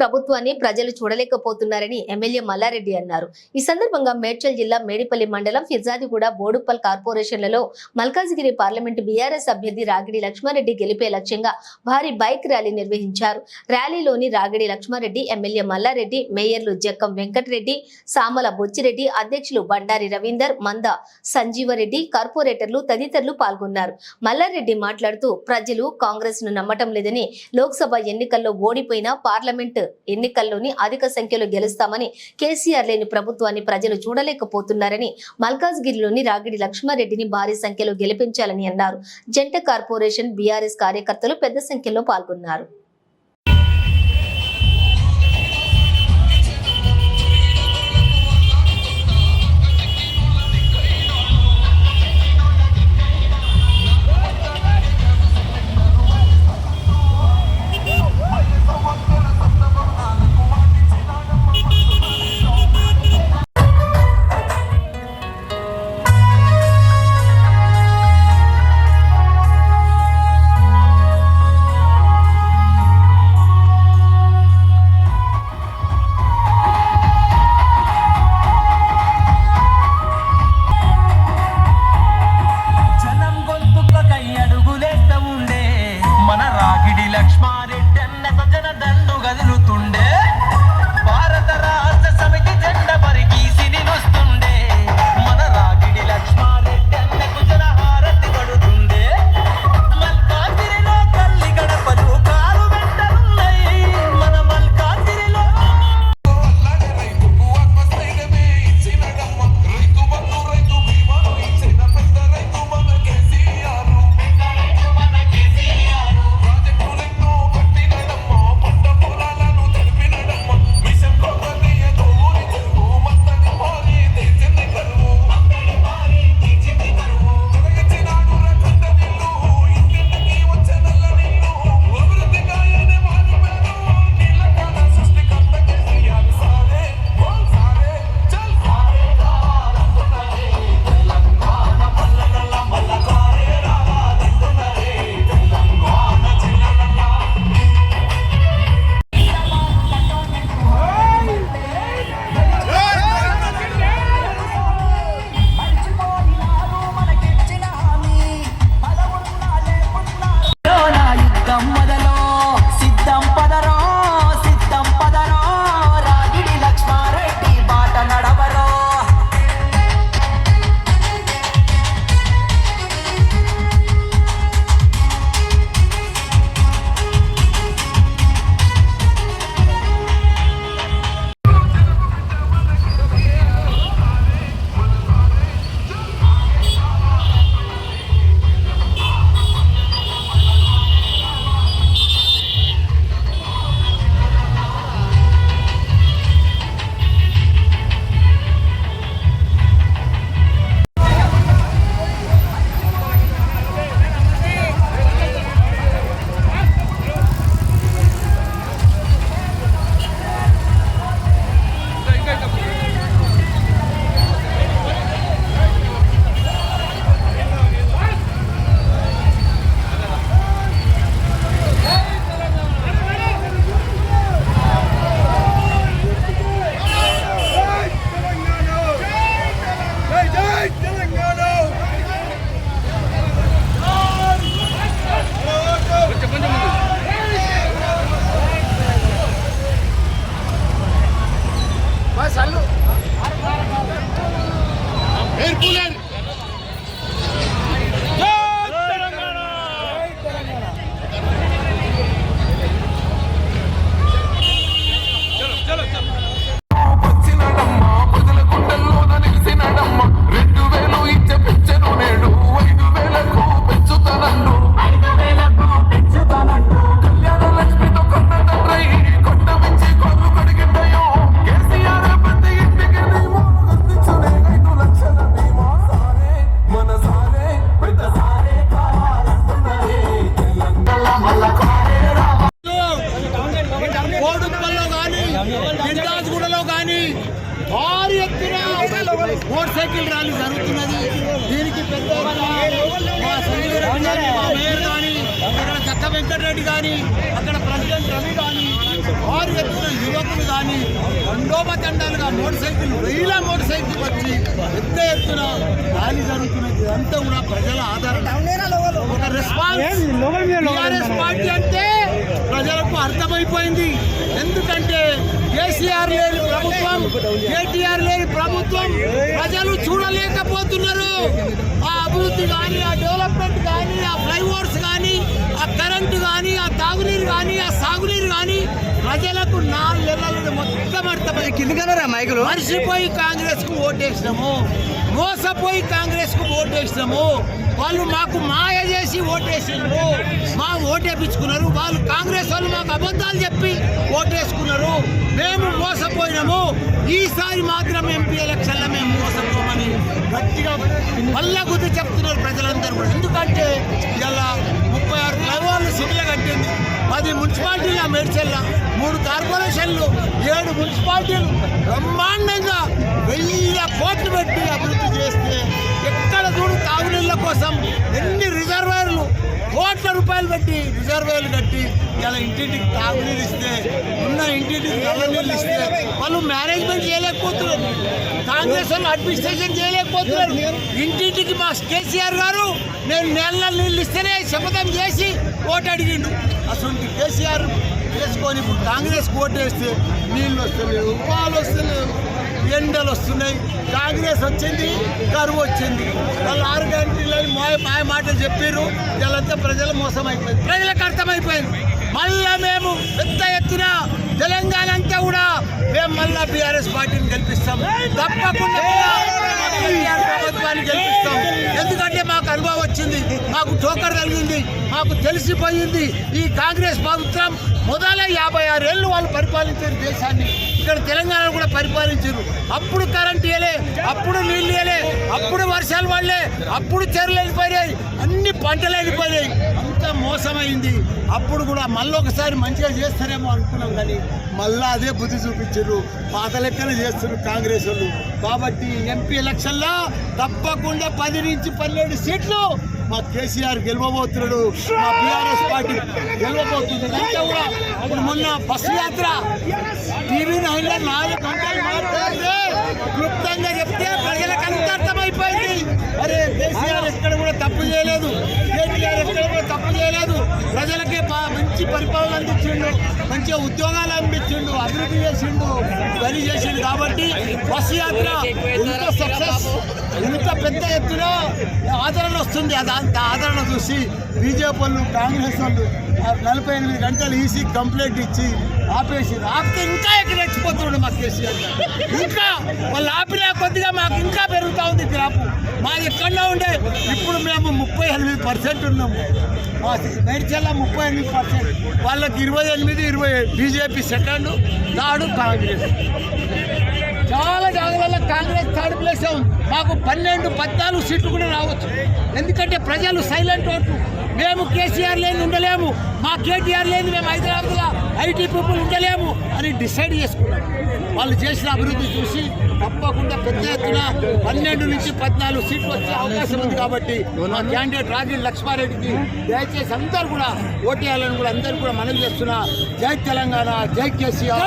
ప్రభుత్వాన్ని ప్రజలు చూడలేకపోతున్నారని ఎమ్మెల్యే మల్లారెడ్డి అన్నారు. ఈ సందర్భంగా మేడ్చల్ జిల్లా మేడిపల్లి మండలం ఫిర్జాదిగూడ బోడుప్పల్ కార్పొరేషన్లలో మల్కాజిగిరి పార్లమెంటు బీఆర్ఎస్ అభ్యర్థి రాగిడి లక్ష్మారెడ్డి గెలిపే లక్ష్యంగా భారీ బైక్ ర్యాలీ నిర్వహించారు. ర్యాలీలోని రాగిడి లక్ష్మారెడ్డి ఎమ్మెల్యే మల్లారెడ్డి మేయర్లు జక్కం వెంకటరెడ్డి సామల బొచ్చిరెడ్డి అధ్యక్షులు బండారి రవీందర్ మంద సంజీవరెడ్డి కార్పొరేటర్లు తదితరులు పాల్గొన్నారు. మల్లారెడ్డి మాట్లాడుతూ ప్రజలు కాంగ్రెస్ను నమ్మటం లేదని లోక్సభ ఎన్నికల్లో ఓడిపోయిన పార్లమెంట్ ఎన్నికల్లోని అధిక సంఖ్యలో గెలుస్తామని కేసీఆర్ లేని ప్రభుత్వాన్ని ప్రజలు చూడలేకపోతున్నారని మల్కాజ్గిరిలోని రాగిడి లక్ష్మారెడ్డిని భారీ సంఖ్యలో గెలిపించాలని అన్నారు. జంట కార్పొరేషన్ బీఆర్ఎస్ కార్యకర్తలు పెద్ద సంఖ్యలో పాల్గొన్నారు. বীরপুরের మా సంజీవ్ రెడ్డి కానీ మా మేయర్ కానీ ఇక్కడ పక్క వెంకటరెడ్డి కానీ అక్కడ ప్రెసిడెంట్ రవి కానీ వారు ఎత్తున యువకులు కానీ దండోపతండాలుగా మోటార్ సైకిల్ వేల మోటార్ సైకిల్ వచ్చి పెద్ద ఎత్తున ర్యాలీ జరుగుతున్నది ఇదంతా కూడా ప్రజల ఆధారం ఒక రెస్పాన్స్ పార్టీ అంటే ప్రజలకు అర్థమైపోయింది. ఎందుకంటే కేసీఆర్ లేని ప్రభుత్వం కేటీఆర్ లేని ప్రభుత్వం ప్రజలు చూడలేకపోతున్నారు. ఆ అభివృద్ధి కానీ ఆ డెవలప్మెంట్ కానీ ఆ ఫ్లైఓవర్స్ కానీ ఆ కరెంటు కానీ ఆ తాగునీరు కానీ ఆ సాగునీరు కానీ ప్రజలకు నాలుగు నెలలు మొత్తం అర్థమైంది కిందకన్నారా మైకులు? మర్చిపోయి కాంగ్రెస్కు ఓటేసినాము. మోసపోయి కాంగ్రెస్కు ఓటేసినాము. వాళ్ళు మాకు మాయ చేసి ఓటేసిండ్రు మా ఓటేపించుకున్నారు వాళ్ళు కాంగ్రెస్ వాళ్ళు మాకు అబద్ధాలు చెప్పి ఓటేసుకున్నారు. మేము మోసపోయినాము. ఈసారి మాత్రం ఎంపీ ఎలక్షన్లో మేము మోసపోమని గట్టిగా మళ్ళా గుర్తు చెప్తున్నారు ప్రజలందరూ కూడా. ఎందుకంటే ఇలా ముప్పై ఆరు ఫ్లైఓవర్లు సిడ్ల కట్టింది. పది మున్సిపాలిటీల మేడ్చల్ల. మూడు కార్పొరేషన్లు ఏడు మున్సిపాలిటీలు. బ్రహ్మాండంగా వెయ్యి కోట్లు పెట్టి అభివృద్ధి చేస్తే ఎక్కడ చూడు తాగునీళ్ళ కోసం ఎన్ని రిజర్వాయర్లు? కోట్ల రూపాయలు పెట్టి రిజర్వాయర్లు కట్టి ఇలా ఇంటింటికి తాగునీళ్ళు ఇస్తే ఉన్న ఇంటింటికి నల్లనీళ్ళు ఇస్తే వాళ్ళు మేనేజ్మెంట్ చేయలేకపోతున్నారు. కాంగ్రెస్ వాళ్ళు అడ్మినిస్ట్రేషన్ చేయలేకపోతున్నారు. ఇంటింటికి మా కేసీఆర్ గారు నేను నెల నీళ్ళు ఇస్తేనే శపథం చేసి ఓటు అడిగిండు. అసలు కేసీఆర్ వేసుకొని ఇప్పుడు కాంగ్రెస్ ఓటు వేస్తే నీళ్ళు వస్తలేవు పాలు వస్తలేవు ఎండలు వస్తున్నాయి కాంగ్రెస్ వచ్చింది కరువు వచ్చింది. వాళ్ళు ఆరు గంటలని మాయ మాయ మాటలు చెప్పారు వీళ్ళంతా ప్రజలు మోసం అయిపోయింది ప్రజలకు అర్థమైపోయింది. మళ్ళా మేము పెద్ద ఎత్తున తెలంగాణ అంతా కూడా మేము మళ్ళా బీఆర్ఎస్ పార్టీని గెలిపిస్తాం. తప్పకుండా కేసీఆర్ ప్రభుత్వాన్ని గెలిపిస్తాం ఎందుకంటే మాకు అనుభవం వచ్చింది మాకు టోకర్ కలిగింది మాకు తెలిసిపోయింది. ఈ కాంగ్రెస్ ప్రభుత్వం మొదల యాభై ఆరు ఏళ్ళు వాళ్ళు పరిపాలించారు దేశాన్ని. ఇక్కడ తెలంగాణ కూడా పరిపాలించారు. అప్పుడు కరెంట్ ఇవ్వలే అప్పుడు నీళ్ళు ఇవ్వలే అప్పుడు వర్షాలు పడలే అప్పుడు చెరువులు వెళ్ళిపోయాయి అన్ని పంటలు వెళ్ళిపోయాయి అంత మోసమైంది. అప్పుడు కూడా మళ్ళీ ఒకసారి మంచిగా చేస్తారేమో అనుకున్నాం కానీ మళ్ళా అదే బుద్ధి చూపించారు. పాత లెక్కన చేస్తారు కాంగ్రెస్ వాళ్ళు. కాబట్టి ఎంపీ ఎలక్షన్లో తప్పకుండా పది నుంచి పన్నెండు సీట్లు మా కేసీఆర్ గెలవబోతున్నాడు మా బీఆర్ఎస్ పార్టీ గెలవబోతుంది. అంతా కూడా ఇప్పుడు మొన్న బస్సు యాత్ర టీవీ నైన్లో నాలుగు గంటలు మాట్లాడితే క్లుప్తంగా చెప్తే ప్రజలకు అంత అర్థమైపోయింది. అరే కేసీఆర్ ఎక్కడ కూడా తప్పు చేయలేదు. కేటీఆర్ ఎక్కడ కూడా తప్పు చేయలేదు. ప్రజలు మంచి పరిపాలన అందించిండు మంచిగా ఉద్యోగాలు అందించిండు అభివృద్ధి చేసిండు పని చేసిండు కాబట్టి బస్సు యాత్ర ఎంత సక్సెస్ ఎంత పెద్ద ఎత్తున ఆదరణ వస్తుంది. అది ఆదరణ చూసి బీజేపీ వాళ్ళు కాంగ్రెస్ వాళ్ళు నలభై ఎనిమిది గంటలు ఈసీ కంప్లైంట్ ఇచ్చి ఆపేసింది ఆపితే ఇంకా ఎక్కడ ఎక్కిపోతున్నాడు మా కేసీఆర్ ఇంకా వాళ్ళు ఆపినా కొద్దిగా మాకు ఇంకా పెరుగుతూ ఉంది గ్రాపు మాది ఎక్కడో ఉండే ఇప్పుడు మేము ముప్పై ఎనిమిది పర్సెంట్ ఉన్నాము. మా మేడ్చల్ల ముప్పై ఎనిమిది పర్సెంట్? వాళ్ళకి ఇరవై ఎనిమిది ఇరవై బీజేపీ సెకండ్ థర్డ్ కాంగ్రెస్. చాలా జాగాలలో కాంగ్రెస్ థర్డ్ ప్లేస్ మాకు పన్నెండు పద్నాలుగు సీట్లు కూడా రావచ్చు. ఎందుకంటే ప్రజలు సైలెంట్ ఓట్లు మేము కేసీఆర్ లేని ఉండలేము. మా కేటీఆర్ లేని మేము హైదరాబాద్లో ఐటీ పీపుల్ ఉండలేము అని డిసైడ్ చేసుకున్నాం. వాళ్ళు చేసిన అభివృద్ధి చూసి తప్పకుండా పెద్ద ఎత్తున పన్నెండు నుంచి పద్నాలుగు సీట్లు వచ్చే అవకాశం ఉంది కాబట్టి మా క్యాండిడేట్ రాజీవ్ లక్ష్మారెడ్డికి దయచేసి అందరూ కూడా ఓటేయాలని కూడా అందరూ కూడా మనవి చేస్తున్నా. జై తెలంగాణ జై కేసీఆర్.